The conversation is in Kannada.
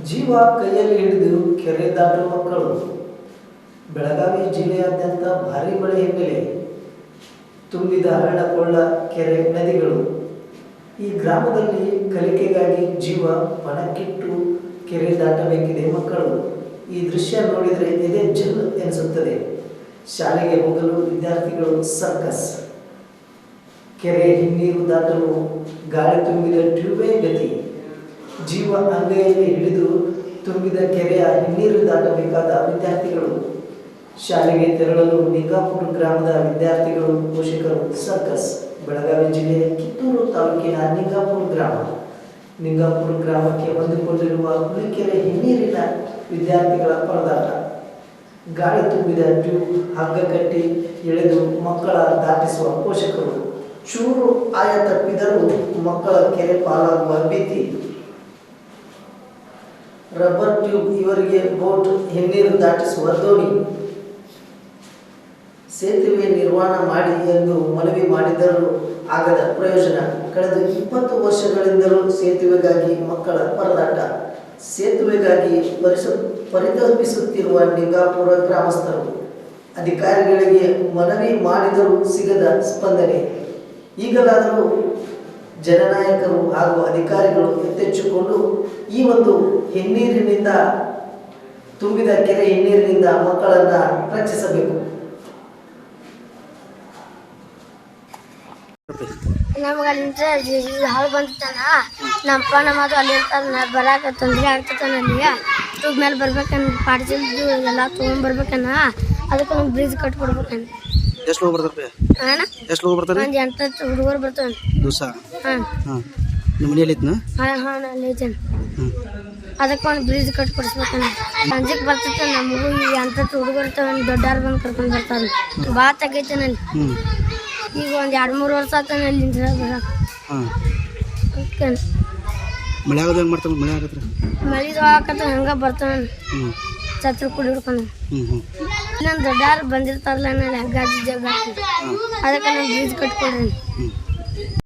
ಜೀವ ಕೈಯಲ್ಲಿ ಹಿಡಿದು ಕೆರೆ ದಾಟುವ ಮಕ್ಕಳು. ಬೆಳಗಾವಿ ಜಿಲ್ಲೆಯಾದ್ಯಂತ ಭಾರಿ ಮಳೆ ಹಿನ್ನೆಲೆ. ತುಂಬಿದ ಹಳ್ಳ ಕೆರೆ ನದಿಗಳು. ಈ ಗ್ರಾಮದಲ್ಲಿ ಕಲಿಕೆಗಾಗಿ ಜೀವ ಪಣಕ್ಕಿಟ್ಟು ಕೆರೆ ದಾಟಬೇಕಿದೆ ಮಕ್ಕಳು. ಈ ದೃಶ್ಯ ನೋಡಿದರೆ ಎದೆ ಜಲ್ ಎನಿಸುತ್ತದೆ. ಶಾಲೆಗೆ ಹೋಗಲು ವಿದ್ಯಾರ್ಥಿಗಳು ಸರ್ಕಸ್. ಕೆರೆ ಹಿನ್ನೀರು ದಾಟಲು ಗಾಳಿ ತುಂಬಿದ ಟ್ಯೂಬೇ ಗತಿ ಜೀವ ಅಂಗೈಯಲ್ಲಿ ಹಿಡಿದು ತುಂಬಿದ ಕೆರೆಯ ಹಿನ್ನೀರು ದಾಟಬೇಕಾದ ವಿದ್ಯಾರ್ಥಿಗಳು. ಶಾಲೆಗೆ ತೆರಳಲು ನಿಂಗಾಪುರ ಗ್ರಾಮದ ವಿದ್ಯಾರ್ಥಿಗಳು, ಪೋಷಕರು, ಸರ್ಕಸ್, ಬೆಳಗಾವಿ ಜಿಲ್ಲೆಯ ಕಿತ್ತೂರು ತಾಲೂಕಿನ ನಿಂಗಾಪುರ ಗ್ರಾಮ. ನಿಂಗಾಪುರ ಗ್ರಾಮಕ್ಕೆ ಹೊಂದಿಕೊಂಡಿರುವ ಹುಲಿಕೆರೆ ಹಿನ್ನೀರಿನ ವಿದ್ಯಾರ್ಥಿಗಳ ಪರದಾಟ. ಗಾಳಿ ತುಂಬಿದ ಟ್ಯೂಬ್ ಹಗ್ಗ ಕಟ್ಟಿ ಎಳೆದು ಮಕ್ಕಳ ದಾಟಿಸುವ ಪೋಷಕರು. ಚೂರು ಆಯ ತಪ್ಪಿದರೂ ಮಕ್ಕಳ ಕೆರೆ ಪಾಲಾಗುವ ಭೀತಿ. ರಬ್ಬರ್ ಟ್ಯೂಬ್ ಇವರಿಗೆ ಬೋಟ್ ಹಿನ್ನೀರು ದಾಟಿಸುವ ದೋಣಿ ಸೇತುವೆ ನಿರ್ಮಾಣ ಮಾಡಿ ಎಂದು ಮನವಿ ಮಾಡಿದರೂ ಆಗದ ಪ್ರಯೋಜನ. ಕಳೆದ ಇಪ್ಪತ್ತು ವರ್ಷಗಳಿಂದಲೂ ಸೇತುವೆಗಾಗಿ ಮಕ್ಕಳ ಪರದಾಟ. ಸೇತುವೆಗಾಗಿ ಪರಿಸ ಪರಿತಪಿಸುತ್ತಿರುವ ನಿಗಾಪುರ ಗ್ರಾಮಸ್ಥರು. ಅಧಿಕಾರಿಗಳಿಗೆ ಮನವಿ ಮಾಡಿದರೂ ಸಿಗದ ಸ್ಪಂದನೆ. ಈಗಲಾದರೂ ಜನನಾಯಕರು ಹಾಗೂ ಅಧಿಕಾರಿಗಳು ಎತ್ತೆಚ್ಚುಕೊಂಡು ಈ ಒಂದು ಹಿನ್ನೀರಿನಿಂದ ತುಂಬಿದ ಕೆರೆ ಹಿನ್ನೀರಿನಿಂದ ಮಕ್ಕಳನ್ನ ರಕ್ಷಿಸಬೇಕು. ನಮ್ಗೆ ಅಲ್ಲಿಂದ ಹಾಳು ಬಂದಿತ್ತಾನ ನಮ್ಮಪ್ಪ ನಮ್ಮ ಅದು ಅಲ್ಲಿ ಇರ್ತಾನ ಬರಾಕ ತೊಂದರೆ ಆಗ್ತೈತಾನ ಅಲ್ಲಿ ತೂಗ್ ಮೇಲೆ ಬರ್ಬೇಕನ್ನ ಪಾಡ್ಸಿಲ್ದು ಎಲ್ಲ ತೊಗೊಂಡ್ಬರ್ಬೇಕನ್ನ, ಅದಕ್ಕೆ ಒಂದು ಬ್ರಿಡ್ಜ್ ಕಟ್ಕೊಡ್ಬೇಕನ್ ಎಷ್ಟು ಹೋಗಿ ಬರ್ತಾರೆ ಅಣ್ಣ? ಎಷ್ಟು ಹೋಗಿ ಬರ್ತಾರೆ ಒಂದು ಎಂಟು ಹುಡುಗರು ಬರ್ತಾನೆ ದಿವಸ? ಹಾಂ. ಹಾಂ. ನಿಮ್ಮ ಮನೆಯಲ್ಲಿ ಇದ್ನ ಹಾಂ ಹಾಂ ಅಲ್ಲಿ ಅದಕ್ಕೆ ಒಂದು ಬ್ರಿಡ್ಜ್ ಕಟ್ಕೊಡಿಸ್ಬೇಕನ್ನ ಸಂಜೆಗೆ ಬರ್ತೈತೆ ನಮಗೂ ಈಗ ಎಂಟತ್ತು ಹುಡುಗರು ಇರ್ತಾವ ದೊಡ್ಡವ್ರು ಬಂದು ಕರ್ಕೊಂಡು ಬರ್ತಾರೆ ಭಾಳ ತೆಗೈತೇನಲ್ಲಿ ಹ್ಞೂ ಈಗ ಒಂದು ಎರಡು ಮೂರು ವರ್ಷ ಆತಾನ ಅಲ್ಲಿ ಬರಕ್ಕೆ ಮಳೆ ಆಗೋದು ಹೆಂಗೆ ಮಾಡ್ತಾರೆ ಮಳೆ ಆಗತ್ತೆ ಮಳೆ ಹಾಕತ್ತ ಹಂಗೆ ಬರ್ತಾನೆ ಛತ್ರ ಕುಡಿ ಹಿಡ್ಕೊಂಡು ಇನ್ನೊಂದು ದೊಡ್ಡವ್ರು ಬಂದಿರ್ತಾರಲ್ಲ ನಾನು ಹಗ್ಗ ಜಗ್ಗ ಅದಕ್ಕೆ ನಾನು ಬ್ರಿಡ್ಜ್ ಕಟ್ಕೊಡ್ರಿ